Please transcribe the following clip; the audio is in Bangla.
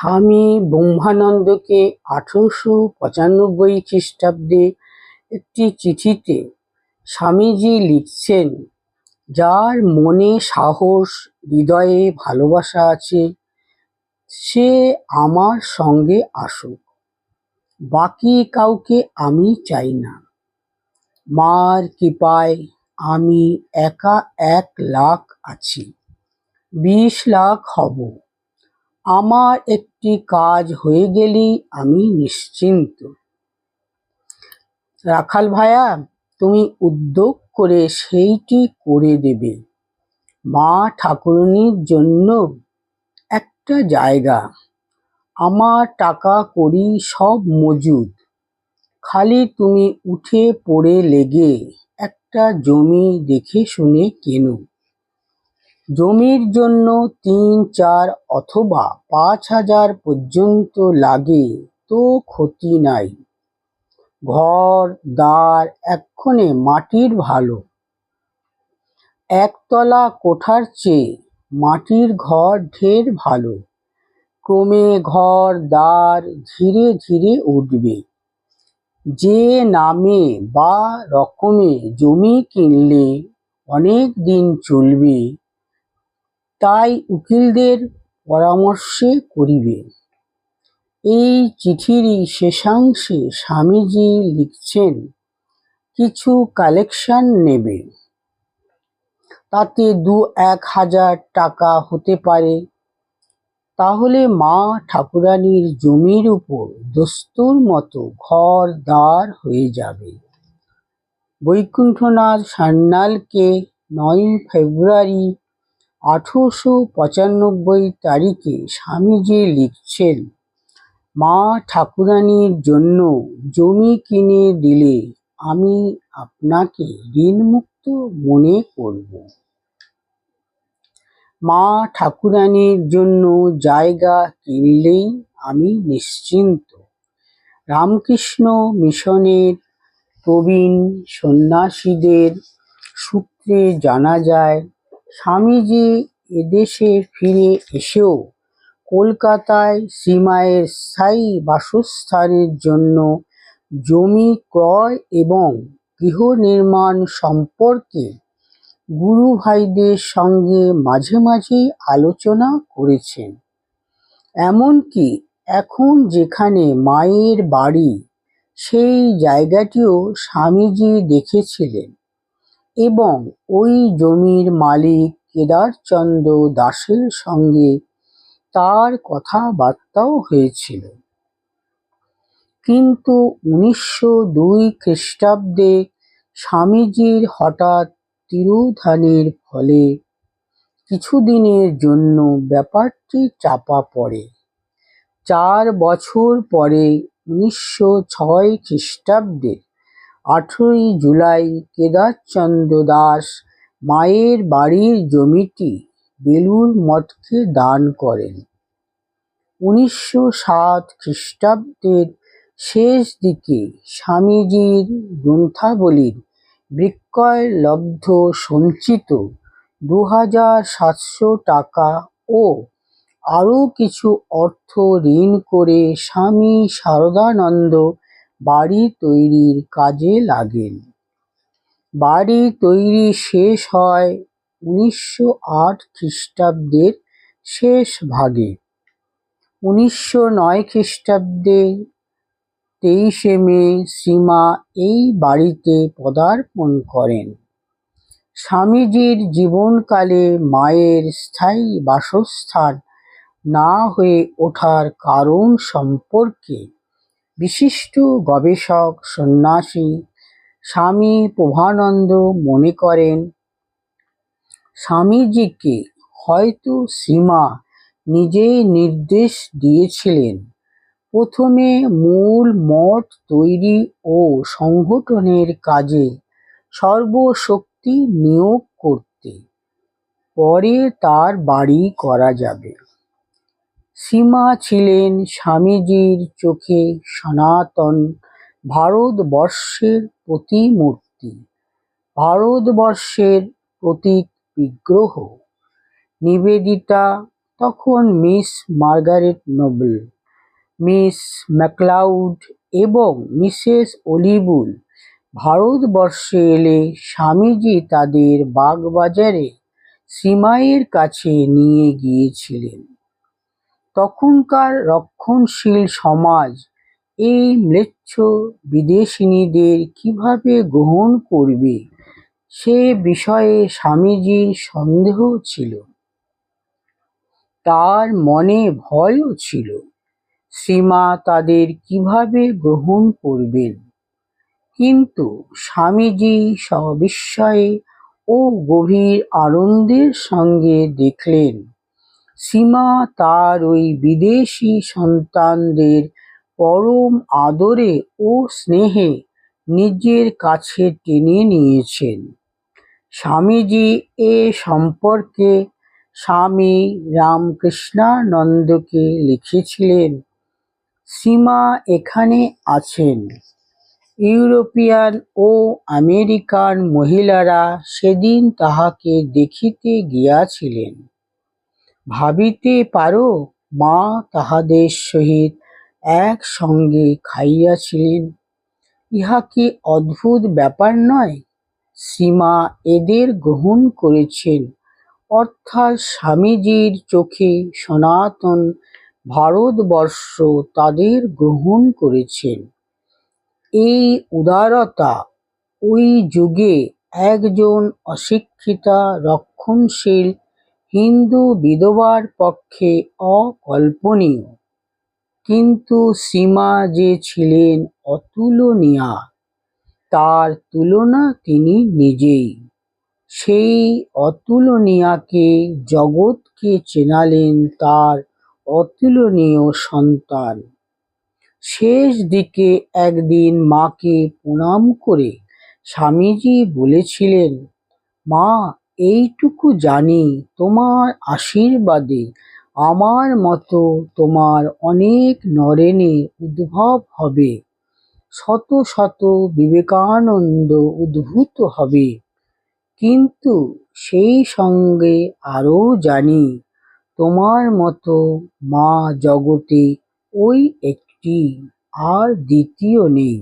স্বামী ব্রহ্মানন্দকে আঠারোশো পঁচানব্বই খ্রিস্টাব্দে একটি চিঠিতে স্বামীজি লিখছেন, যার মনে সাহস, হৃদয়ে ভালোবাসা আছে, সে আমার সঙ্গে আসুক। বাকি কাউকে আমি চাই না। মার কৃপায় আমি একা এক লাখ আছি। বিশ লাখ হব। আমার একটি কাজ হয়ে গেলেই আমি নিশ্চিন্ত। রাখাল ভায়া, তুমি উদ্যোগ করে সেইটি করে দেবে। মা ঠাকুরনির জন্য একটা জায়গা। আমার টাকা করি সব মজুদ। খালি তুমি উঠে পড়ে লেগে একটা জমি দেখে শুনে কেনো। জমির জন্য তিন, চার অথবা পাঁচ হাজার পর্যন্ত লাগে, তো ক্ষতি নাই। ঘর, দ্বার এক্ষণে মাটির ভালো। একতলা কোঠার চেয়ে মাটির ঘর ঢের ভালো। ক্রমে ঘর, দ্বার ধীরে ধীরে উঠবে। যে নামে বা রকমে জমি কিনলে অনেক দিন চলবে তাই উকিলদের পরামর্শে করিবে। এই চিঠিরই শেষাংশে স্বামীজি লিখছেন, কিছু কালেকশন নেবে। তাতে দু এক হাজার টাকা হতে পারে। তাহলে মা ঠাকুরানীর জমির উপর দস্তুর মতো ঘর দাঁড় হয়ে যাবে। বৈকুণ্ঠনাথ সান্যালকে নয় ফেব্রুয়ারি আঠেরোশো পঁচানব্বই তারিখে স্বামীজি লিখছেন, মা ঠাকুরানীর জন্য জমি কিনে দিলে আমি আপনাকে ঋণমুক্ত মনে করব। মা ঠাকুরানীর জন্য জায়গা কিনলেই আমি নিশ্চিন্ত। রামকৃষ্ণ মিশনের প্রবীণ সন্ন্যাসীদের সূত্রে জানা যায় স্বামীজি এদেশে ফিরে এসেও কলকাতায় শ্রীমায়ের স্থায়ী বাসস্থানের জন্য জমি ক্রয় এবং গৃহ নির্মাণ সম্পর্কে গুরু ভাইদের সঙ্গে মাঝে মাঝেই আলোচনা করেছেন। এমনকি এখন যেখানে মায়ের বাড়ি, সেই জায়গাটিও স্বামীজি দেখেছিলেন। এবং ওই জমির মালিক কেদারচন্দ্র দাসের সঙ্গে তার কথাবার্তাও হয়েছিল। কিন্তু উনিশশো দুই খ্রিস্টাব্দে স্বামীজির হঠাৎ তিরুধানের ফলে কিছুদিনের জন্য ব্যাপারটি চাপা পড়ে। চার বছর পরে উনিশশো ছয় খ্রিস্টাব্দে আঠেরোই জুলাই কেদারচন্দ্র দাস মায়ের বাড়ির জমিটি বেলুর মঠকে দান করেন। উনিশশো সাত খ্রিস্টাব্দের শেষ দিকে স্বামীজির গ্রন্থাবলীর বিক্রয়লব্ধ সঞ্চিত দু হাজার সাতশো টাকা ও আরও কিছু অর্থ ঋণ করে স্বামী শারদানন্দ বাড়ি তৈরির কাজে লাগেন। বাড়ি তৈরি শেষ হয় উনিশশো আট খ্রিস্টাব্দের শেষ ভাগে। উনিশশো নয় খ্রিস্টাব্দে তেইশে মে সীমা এই বাড়িতে পদার্পণ করেন। স্বামীজির জীবনকালে মায়ের স্থায়ী বাসস্থান না হয়ে ওঠার কারণ সম্পর্কে বিশিষ্ট গবেষক, সন্ন্যাসী স্বামী প্রভানন্দ মনে করেন, স্বামীজিকে হয়তো সীমা নিজেই নির্দেশ দিয়েছিলেন। প্রথমে মূল মঠ তৈরি ও সংগঠনের কাজে সর্বশক্তি নিয়োগ করতে, পরে তার বাড়ি করা যাবে। সীমা ছিলেন স্বামীজির চোখে সনাতন ভারতবর্ষের প্রতিমূর্তি। ভারতবর্ষের প্রতীক বিগ্রহ। নিবেদিতা তখন Miss Margaret Noble, Miss MacLeod এবং মিসেস অলিবুল। ভারতবর্ষে এলে স্বামীজি তাদের বাগবাজারে সীমাইয়ের কাছে নিয়ে গিয়েছিলেন। তখনকার রক্ষণশীল সমাজ এই ম্লেচ্ছ বিদেশিনীদের কীভাবে গ্রহণ করবে সে বিষয়ে স্বামীজির সন্দেহ ছিল। তার মনে ভয়ও ছিল, সীমা তাদের কীভাবে গ্রহণ করবেন কিন্তু স্বামীজি সবিস্ময়ে ও গভীর আনন্দের সঙ্গে দেখলেন সীমা তার ওই বিদেশি সন্তানদের পরম আদরে ও স্নেহে নিজের কাছে টেনে নিয়েছেন। স্বামীজি এ সম্পর্কে স্বামী রামকৃষ্ণানন্দকে লিখেছিলেন, সীমা এখানে আছেন। ইউরোপিয়ান ও আমেরিকান মহিলারা সেদিন তাহাকে দেখিতে গিয়াছিলেন। ভাবিতে পারো, মা তাহাদের সহিত একসঙ্গে খাইয়াছিলেন। ইহা কি অদ্ভুত ব্যাপার নয়? সীমা এদের গ্রহণ করেছেন। অর্থাৎ স্বামীজির চোখে সনাতন ভারতবর্ষ তাদের গ্রহণ করেছেন। এই উদারতা, ওই যুগে একজন অশিক্ষিতা, রক্ষণশীল হিন্দু বিধবার পক্ষে অকল্পনীয়। কিন্তু সীমা যে ছিলেন অতুলনীয়া, তার তুলনা তিনি নিজেই। সেই অতুলনীয়াকে জগৎকে চেনালেন তার অতুলনীয় সন্তান। শেষ দিকে একদিন মাকে প্রণাম করে স্বামীজি বলেছিলেন, মা এইটুকু জানি তোমার আশীর্বাদে। আমার মতো তোমার অনেক নরেনের উদ্ভব হবে। শত শত বিবেকানন্দ উদ্ভূত হবে। কিন্তু সেই সঙ্গে আরও জানি, তোমার মতো মা জগতে ওই একটি আর দ্বিতীয় নেই।